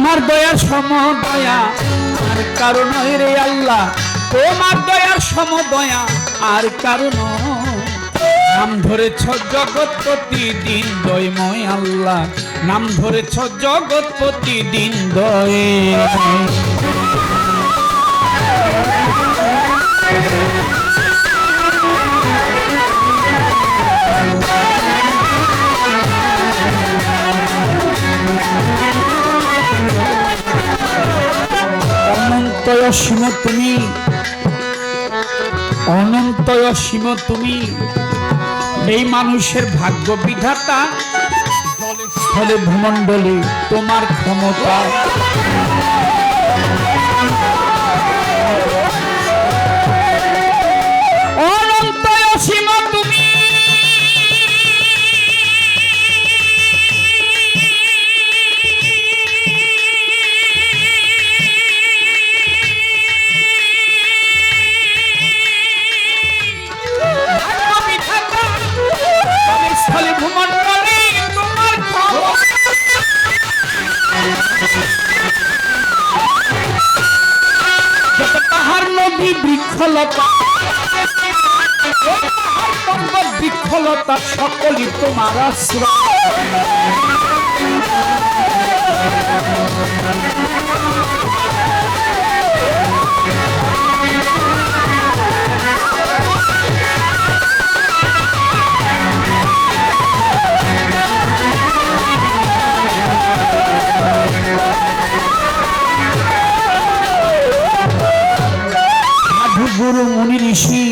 তোমার দয়ার সম দয়া আর কারণ রে আল্লাহ, তোমার দয়ার সম দয়া আর কারণ নাম ধরেছ জগৎ প্রতিদিন দয়ময় আল্লাহ। নাম ধরেছ জগৎ প্রতিদিন দয়ে অনন্তয় সীম তুমি। অনন্ত অসীম তুমি। এই মানুষের ভাগ্য বিধাতা জলে স্থলে ভূমণ্ডলে তোমার ক্ষমতা। বৃক্ষলতা সকলই তোমার আশ্রয়। গুরু মুনি ঋষি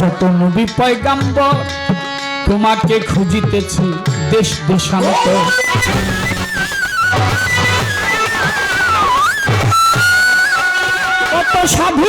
যত নবী পয়গাম্বর তোমাকে খুঁজিতেছি দেশ দেশান্ত কত সাধু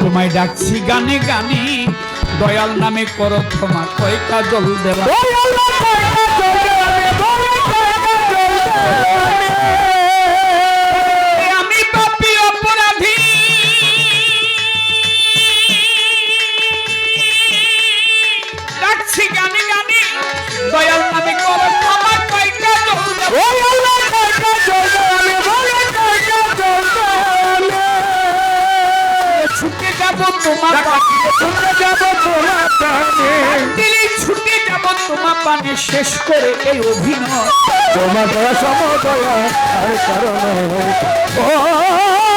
তোমায় ডাকছি গানে গানে। দয়াল নামে করো ক্ষমা কয় কাজল দেওয়া। যাব তোমার ছুটে যাব তোমার পানে শেষ করে এই অভিনয়। তোমার সমদয়া আর কারণ। ও ও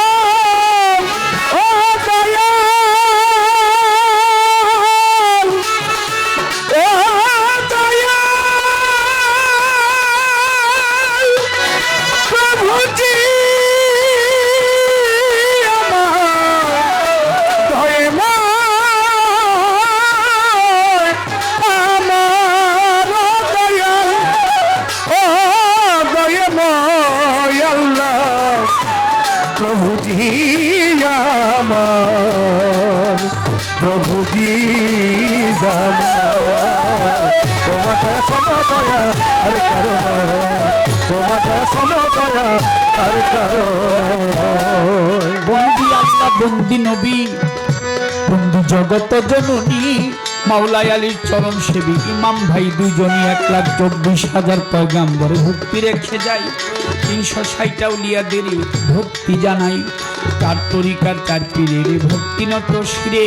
প্রভুজি প্রভু কি তোমার সমতয়া আর কারও তোমার সমতয়া আর কারও বন্দি আল্লাহ, বন্দি নবী, বন্দি জগত জননী। মাওলাই আলীর চরণ সেবী ইমাম ভাই দুজনই এক লাখ চব্বিশ হাজার পয়গাম্বরে ভক্তি রেখে যাই তিনশো ষাটটা উলিয়াদের ভক্তি জানাই। তার তরিকার তার পীরের ভক্তিনত শিরে।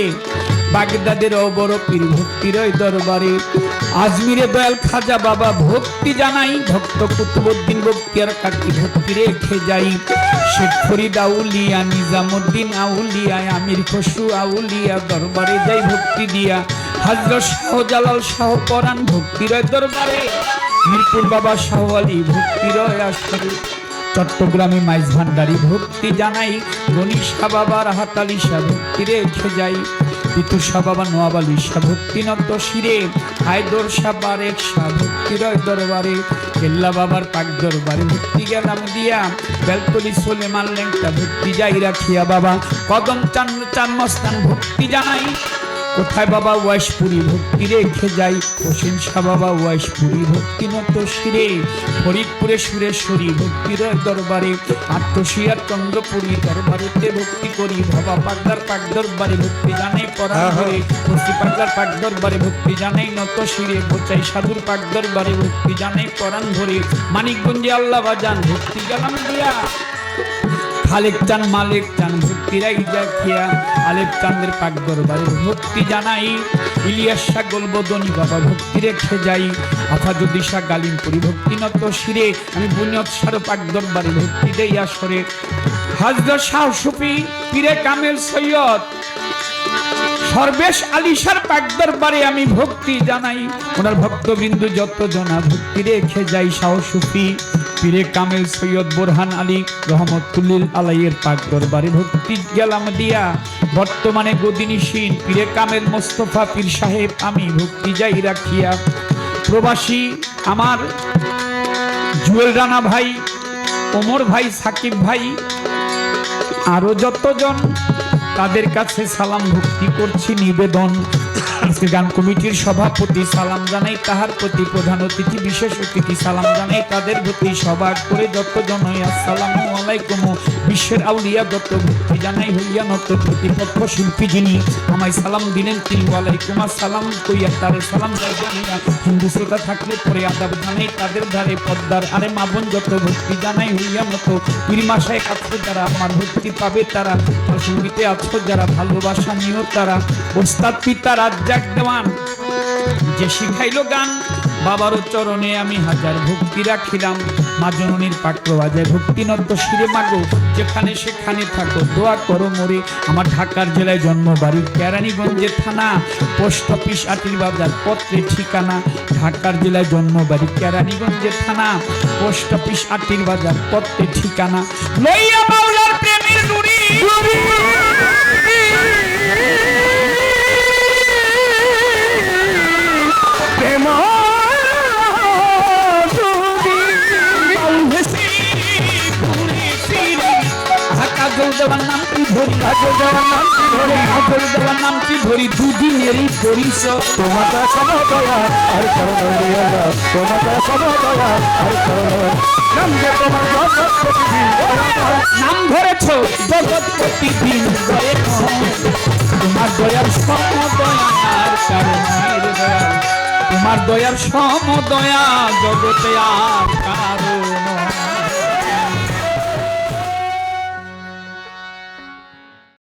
বাগদাদের অবর পীর ভক্তির দরবারে। আজমিরে দয়াল খাজা বাবা ভক্তি জানাই, ভক্ত কুতুবুদ্দিন বক্তিয়ার কাকি ভক্তি রেখে যাই। শেখ ফরিদ আউলিয়া নিজামুদ্দিন আউলিয়া, আমির খসরু আউলিয়া, দরবারে যাই ভক্তি দিয়া। হাজরত শাহ জালাল শাহ পরাণ ভক্তির দরবারে। মিরপুর বাবা শাহ আলী ভক্তির আসরে। চট্টগ্রামে মাইজ ভান্ডারি ভক্তি জানাই, গণিসা বাবার হাতালি শাহ ভক্তি রেখে যাই। পিতু শাহ বাবা নোয়াব আলী শাহ ভক্তি নত শিরে, হায়দর সাবারে বারেক রয় দরবারে, কেল্লা বাবার পাক দরবারে ভক্তি গেলাম দিয়া, বেলতলি সোলেমান লেংটা ভক্তি যাই রাখিয়া বাবা, কদম চান চান মস্তান ভক্তি জানাই। কোথায় বাবা ওয়াইশপুরি ভক্তি রেখে যাই? হোসেন শাহ বাবা ওয়াইশপুরি ভক্তি মতো শিরে ফরিদপুরে সুরেশ্বরী ভক্তির দরবারে আত্মশিয়ার চন্দ্রপুরী দরবারেতে ভক্তি করি। ভবা পাগদার পাক দরবারে ভক্তি জানাই পরা ধরে ভক্তি পাগদার পাক দরবারে ভক্তি জানাই নত শিরে বোচাই সাধুর পাক দরবারে ভক্তি জানাই পরাণ ধরে মানিকগঞ্জে আল্লাহ বাজান ভক্তি গেলাম দিয়া। খালেক চান, মালিক চান ভক্তিরাই দেখিয়া আলেপ চান্দের পাক দরবারে ভক্তি জানাই। ইলিয়াস শাহ গোলবদনী বাবা ভক্তি রেখে যাই। আফাজুদ্দি শাহ গালিমপুরি ভক্তি নত শিরে। আমি বুনিয়ত সার পাক দরবারে ভক্তি দেই আসরে। হাজর শাহ সুফি, পীরে কামেল সৈয়দ। সর্বেশ আলিশার পাক দরবারে আমি ভক্তি জানাই। ওনার ভক্তবিন্দু যত জনা ভক্তি রেখে যাই শাহ সুফি। পীরে কামেল সৈয়দ বোরহান আলী রহমতুল্লিল আলাইয়ের পাক দরবারে ভক্তি গেলাম দিয়া। বর্তমানে গদিনীশীন পীরে কামেল মোস্তফা পীর সাহেব, আমি ভক্তি যাই রাখিয়া। প্রবাসী আমার জুয়েল রানা ভাই, ওমর ভাই, সাকিব ভাই, আরও যতজন তাদের কাছে সালাম ভক্তি করছি, নিবেদন। আজকে গান কমিটির সভাপতি সালাম জানাই, তাহার প্রতি প্রধান অতিথি, বিশেষ অতিথি, সালাম জানাই, তাদের প্রতি সভা করে যতজন আসসালামু আলাইকুম, বিশ্বের আউলিয়া যত ভক্তি জানাই হইয়া নত প্রতিপক্ষ শিল্পী যিনি, আমায় সালাম দিলেন তিনি ওয়ালাইকুম আসসালাম, কইয়া তারে সালাম জানাইয়া হিন্দু শ্রোতা থাকলে পরে আদাব জানাই, তাদের ধারে পদ্মার আরে মা বোন যত ভক্তি জানাই হইয়া মতো পীরমাসায় আছো যারা আমার ভক্তি পাবে তারা সঙ্গীতে আছো যারা ভালোবাসা নিও তারা। ওস্তাদ, পিতা রাজ্জাক দেওয়ান যে শিখাইলো গান, বাবারও চরণে আমি হাজার ভক্তি রাখিলাম। মা জননীর পাত্র বাজায় ভক্তি নত শিরে মাগো, যেখানে সেখানে থাকো, দোয়া করো মোরে। আমার ঢাকার জেলায় জন্ম বাড়ি কেরানীগঞ্জের থানা, পোস্ট অফিস আটির বাজার পত্রে ঠিকানা। ঢাকার জেলায় জন্ম বাড়ি কেরানীগঞ্জের থানা, পোস্ট অফিস আটির বাজার পত্রে ঠিকানা। লইয়া দুদিনেরই পরিচয় তোমাকে সমদয়া আর করুণা তোমাকে সমদয়া আর করুণা নাম যে তোমার তোমার দয়ার সমদয়ার কারণের দয়া তোমার দয়ার সমদয়া জগতে আর কারণ